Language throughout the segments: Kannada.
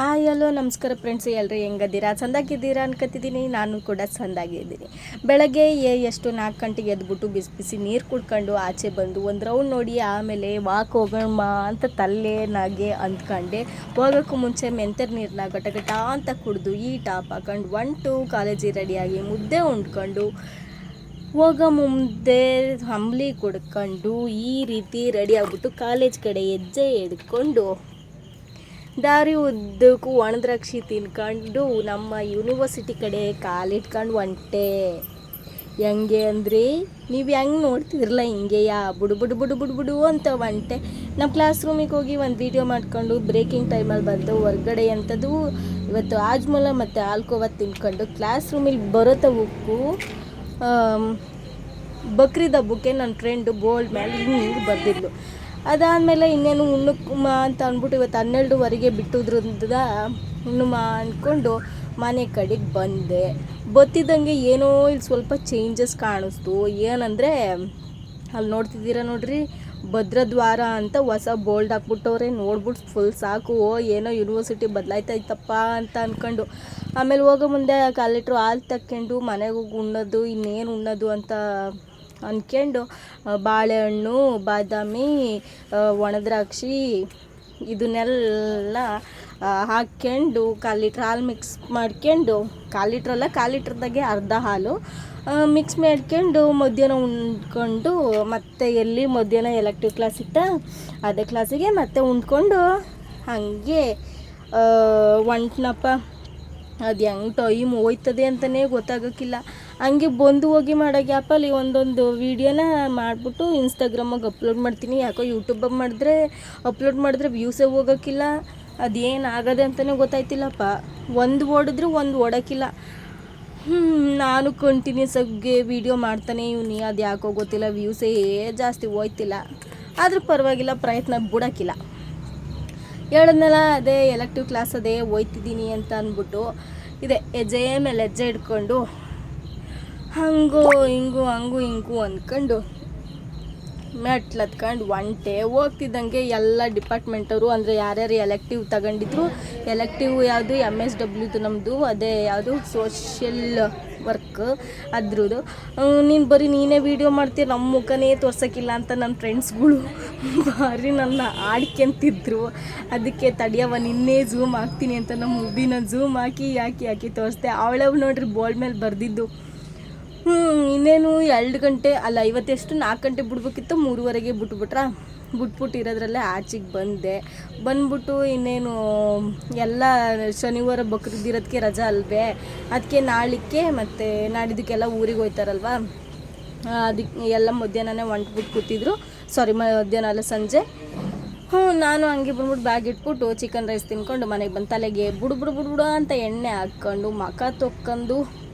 ಹಾಯ್, ಹಲೋ, ನಮಸ್ಕಾರ ಫ್ರೆಂಡ್ಸ್ ಎಲ್ರಿ ಹೆಂಗದ್ದೀರಾ ಚಂದಾಗಿದ್ದೀರಾ ಅನ್ಕೋತಿದ್ದೀನಿ ನಾನು ಕೂಡ ಚಂದಾಗಿದ್ದೀನಿ. ಬೆಳಗ್ಗೆ ಏ ಎಷ್ಟು ನಾಲ್ಕು ಗಂಟೆಗೆ ಎದ್ಬಿಟ್ಟು ಬಿಸಿ ಬಿಸಿ ನೀರು ಕುಡ್ಕೊಂಡು ಆಚೆ ಬಂದು ಒಂದು ರೌಂಡ್ ನೋಡಿ, ಆಮೇಲೆ ವಾಕ್ ಹೋಗೋಣ ಅಂತ ತಲೆ ನಾಗೆ ಅಂದ್ಕೊಂಡೆ. ಹೋಗೋಕ್ಕೂ ಮುಂಚೆ ಮೆಂತ್ಯದ ನೀರನ್ನ ಗಟಗಟ ಗಟ ಅಂತ ಕುಡಿದು ಈ ಟಾಪ್ ಹಾಕೊಂಡು ಒನ್ ಟು ಕಾಲೇಜಿಗೆ ರೆಡಿಯಾಗಿ ಮುದ್ದೆ ಉಂಡ್ಕೊಂಡು ಹೋಗೋ ಮುಂದೆ ಅಂಬ್ಲಿ ಕುಡ್ಕೊಂಡು ಈ ರೀತಿ ರೆಡಿ ಆಗ್ಬಿಟ್ಟು ಕಾಲೇಜ್ ಕಡೆ ಹೆಜ್ಜೆ ಎಡ್ಕೊಂಡು ದಾರಿ ಉದ್ದಕ್ಕೂ ಒಣದ್ರಾಕ್ಷಿ ತಿನ್ಕೊಂಡು ನಮ್ಮ ಯೂನಿವರ್ಸಿಟಿ ಕಡೆ ಕಾಲಿಟ್ಕೊಂಡು ಹೊಂಟೆ. ಹೆಂಗೆ ಅಂದ್ರಿ? ನೀವು ಹೆಂಗೆ ನೋಡ್ತಿದ್ರಲ್ಲ ಹಿಂಗೆಯ ಬುಡು ಬುಡು ಬುಡು ಬುಡು ಬುಡು ಅಂತ ಒಂಟೆ ನಮ್ಮ ಕ್ಲಾಸ್ ರೂಮಿಗೆ ಹೋಗಿ ಒಂದು ವೀಡಿಯೋ ಮಾಡ್ಕೊಂಡು ಬ್ರೇಕಿಂಗ್ ಟೈಮಲ್ಲಿ ಬಂದು ಹೊರ್ಗಡೆ ಅಂಥದ್ದು ಇವತ್ತು ಆಜ್ಮೂಲ ಮತ್ತು ಆಲ್ಕೋವ ತಿನ್ಕೊಂಡು ಕ್ಲಾಸ್ ರೂಮಿಗೆ ಬರೋ ತವಕ್ಕೂ ಬಕ್ರೀದ್ ಹಬ್ಬಕ್ಕೆ ನನ್ನ ಫ್ರೆಂಡು ಬೋಲ್ಡ್ ಮೇಲೆ ಹಿಂಗೆ ಬರ್ದಿದ್ಲು ಅದಾದಮೇಲೆ ಇನ್ನೇನು ಉಣ್ಣುಮ ಅಂತ ಅಂದ್ಬಿಟ್ಟು ಇವತ್ತು ಹನ್ನೆರಡುವರೆಗೆ ಬಿಟ್ಟುದ್ರಿಂದ ಉಣ್ಣುಮ ಅಂದ್ಕೊಂಡು ಮನೆ ಕಡೆಗೆ ಬಂದೆ. ಬತ್ತಿದ್ದಂಗೆ ಏನೋ ಇಲ್ಲಿ ಸ್ವಲ್ಪ ಚೇಂಜಸ್ ಕಾಣಿಸ್ತು. ಏನಂದರೆ ಅಲ್ಲಿ ನೋಡ್ತಿದ್ದೀರಾ ನೋಡ್ರಿ ಭದ್ರದ್ವಾರ ಅಂತ ಹೊಸ ಬೋಲ್ಡ್ ಹಾಕ್ಬಿಟ್ಟವ್ರೆ ನೋಡ್ಬಿಟ್ಟು ಫುಲ್ ಸಾಕು. ಓ, ಏನೋ ಯೂನಿವರ್ಸಿಟಿ ಬದಲಾಯ್ತಾಯ್ತಪ್ಪ ಅಂತ ಅಂದ್ಕೊಂಡು ಆಮೇಲೆ ಹೋಗೋ ಮುಂದೆ ಕಾಲು ಲೀಟ್ರು ಹಾಲು ತಕ್ಕೊಂಡು ಮನೆಗೆ ಹೋಗಿ ಉಣ್ಣೋದು, ಇನ್ನೇನು ಉಣ್ಣೋದು ಅಂತ ಅಂದ್ಕೊಂಡು ಬಾಳೆಹಣ್ಣು, ಬಾದಾಮಿ ಒಣದ್ರಾಕ್ಷಿ ಇದನ್ನೆಲ್ಲ ಹಾಕ್ಕೊಂಡು ಕಾಲು ಲೀಟ್ರ್ ಹಾಲು ಮಿಕ್ಸ್ ಮಾಡ್ಕೊಂಡು, ಕಾಲು ಲೀಟ್ರಲ್ಲ ಕಾಲು ಲೀಟ್ರದಾಗೆ ಅರ್ಧ ಹಾಲು ಮಿಕ್ಸ್ ಮಾಡ್ಕೊಂಡು ಮಧ್ಯಾಹ್ನ ಉಂಡ್ಕೊಂಡು ಮತ್ತೆ ಎಲ್ಲಿ ಮಧ್ಯಾಹ್ನ ಎಲೆಕ್ಟ್ರಿಕ್ ಕ್ಲಾಸ್ ಇತ್ತ, ಅದೇ ಕ್ಲಾಸಿಗೆ ಮತ್ತೆ ಉಂಡ್ಕೊಂಡು ಹಾಗೆ ಒಂಟ್ನಪ್ಪ. ಅದು ಹೆಂಗೆ ಟೈಮ್ ಹೋಯ್ತದೆ ಅಂತಲೇ ಗೊತ್ತಾಗೋಕ್ಕಿಲ್ಲ. ಹಂಗೆ ಬಂದು ಹೋಗಿ ಮಾಡೋ ಗ್ಯಾಪಲ್ಲಿ ಒಂದೊಂದು ವೀಡಿಯೋನ ಮಾಡಿಬಿಟ್ಟು ಇನ್ಸ್ಟಾಗ್ರಾಮಾಗ ಅಪ್ಲೋಡ್ ಮಾಡ್ತೀನಿ. ಯಾಕೋ ಯೂಟ್ಯೂಬಾಗ ಮಾಡಿದ್ರೆ ಅಪ್ಲೋಡ್ ಮಾಡಿದ್ರೆ ವ್ಯೂಸೇ ಹೋಗೋಕ್ಕಿಲ್ಲ. ಅದೇನು ಆಗದೆ ಅಂತಲೇ ಗೊತ್ತಾಯ್ತಿಲ್ಲಪ್ಪ. ಒಂದು ಓಡಿದ್ರೆ ಒಂದು ಓಡೋಕ್ಕಿಲ್ಲ. ಹ್ಞೂ ನಾನು ಕಂಟಿನ್ಯೂಸ್ ಆಗಿ ವೀಡಿಯೋ ಮಾಡ್ತಾನೆ ಇವ್ನಿ. ಅದು ಯಾಕೋ ಗೊತ್ತಿಲ್ಲ. ವ್ಯೂಸೇ ಜಾಸ್ತಿ ಹೋಯ್ತಿಲ್ಲ. ಆದರೂ ಪರವಾಗಿಲ್ಲ, ಪ್ರಯತ್ನ ಬಿಡೋಕ್ಕಿಲ್ಲ. ಹೇಳಿದ್ನಲ್ಲ, ಅದೇ ಎಲೆಕ್ಟಿವ್ ಕ್ಲಾಸ್ ಅದೇ ಹೋಯ್ತಿದ್ದೀನಿ ಅಂತ ಅಂದ್ಬಿಟ್ಟು. ಇದೆ ಹೆಜ್ಜೆ ಮೇಲೆ ಹೆಜ್ಜೆ ಹಿಡ್ಕೊಂಡು ಹಂಗೂ, ಹಿಂಗೋ, ಹಂಗು, ಹಿಂಗು ಅಂದ್ಕೊಂಡು ಮೆಟ್ಲು ಹತ್ಕೊಂಡು ಒಂಟೆ ಹೋಗ್ತಿದ್ದಂಗೆ ಎಲ್ಲ ಡಿಪಾರ್ಟ್ಮೆಂಟವರು, ಅಂದರೆ ಯಾರ್ಯಾರು ಎಲೆಕ್ಟಿವ್ ತಗೊಂಡಿದ್ರು, ಎಲೆಕ್ಟಿವ್ ಯಾವುದು ಎಂ ಎಸ್ ಡಬ್ಲ್ಯೂದು ನಮ್ಮದು ಅದೇ ಯಾವುದು ಸೋಷಿಯಲ್ ವರ್ಕ್ ಅದ್ರದ್ದು. ನೀನು ಬರೀ ನೀನೇ ವೀಡಿಯೋ ಮಾಡ್ತೀಯ ನಮ್ಮ ಮುಖನೇ ತೋರ್ಸೋಕ್ಕಿಲ್ಲ ಅಂತ ನನ್ನ ಫ್ರೆಂಡ್ಸ್ಗಳು ಭಾರಿ ನನ್ನ ಆಡ್ಕೊಂತಿದ್ರು. ಅದಕ್ಕೆ ತಡಿಯವ ನಿನ್ನೆ ಝೂಮ್ ಹಾಕ್ತೀನಿ ಅಂತ ನಮ್ಮ ಮುಬಿನ ಝೂಮ್ ಹಾಕಿ ಹಾಕಿ ಹಾಕಿ ತೋರಿಸ್ದೆ. ಅವಳವ್ ನೋಡ್ರಿ ಬೋರ್ಡ್ ಮೇಲೆ ಬರೆದಿದ್ದು. ಇನ್ನೇನು ಎರಡು ಗಂಟೆ, ಅಲ್ಲ, ಇವತ್ತೆಷ್ಟು ನಾಲ್ಕು ಗಂಟೆ ಬಿಡ್ಬೇಕಿತ್ತು, ಮೂರುವರೆಗೆ ಬಿಟ್ಬಿಟ್ರ? ಬಿಟ್ಬಿಟ್ಟು ಇರೋದ್ರಲ್ಲೇ ಆಚೆಗೆ ಬಂದೆ. ಬಂದ್ಬಿಟ್ಟು ಇನ್ನೇನು, ಎಲ್ಲ ಶನಿವಾರ ಬಕ್ರದ್ದಿರೋದಕ್ಕೆ ರಜಾ ಅಲ್ವೇ? ಅದಕ್ಕೆ ನಾಳಿಕ್ಕೆ ಮತ್ತು ನಾಡಿದ್ದಕ್ಕೆಲ್ಲ ಊರಿಗೆ ಹೋಯ್ತಾರಲ್ವ? ಅದಕ್ಕೆ ಎಲ್ಲ ಮಧ್ಯಾಹ್ನನೇ ಹೊಂಟ್ಬಿಟ್ಟು ಕೂತಿದ್ರು. ಸಾರಿ ಮಧ್ಯಾಹ್ನ ಅಲ್ಲ ಸಂಜೆ. ಹ್ಞೂ ನಾನು ಹಂಗೆ ಬಂದ್ಬಿಟ್ಟು ಬ್ಯಾಗ್ ಇಟ್ಬಿಟ್ಟು ಚಿಕನ್ ರೈಸ್ ತಿನ್ಕೊಂಡು ಮನೆಗೆ ಬಂದು ತಲೆಗೆ ಬುಡು ಬುಡು ಬುಡು ಅಂತ ಎಣ್ಣೆ ಹಾಕ್ಕೊಂಡು ಮಖ ತೊಕ್ಕೊಂಡು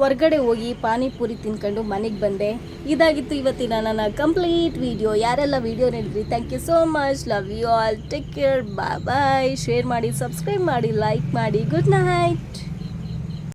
ಹೊರ್ಗಡೆ ಹೋಗಿ ಪಾನಿಪುರಿ ತಿನ್ಕೊಂಡು ಮನೆಗೆ ಬಂದೆ. ಇದಾಗಿತ್ತು ಇವತ್ತಿನ ನನ್ನ ಕಂಪ್ಲೀಟ್ ವಿಡಿಯೋ. ಯಾರೆಲ್ಲ ವಿಡಿಯೋ ನೋಡಿದ್ರಿ thank you so much love you all take care bye bye share ಮಾಡಿ ಸಬ್ಸ್ಕ್ರೈಬ್ ಮಾಡಿ ಲೈಕ್ ಮಾಡಿ. Good night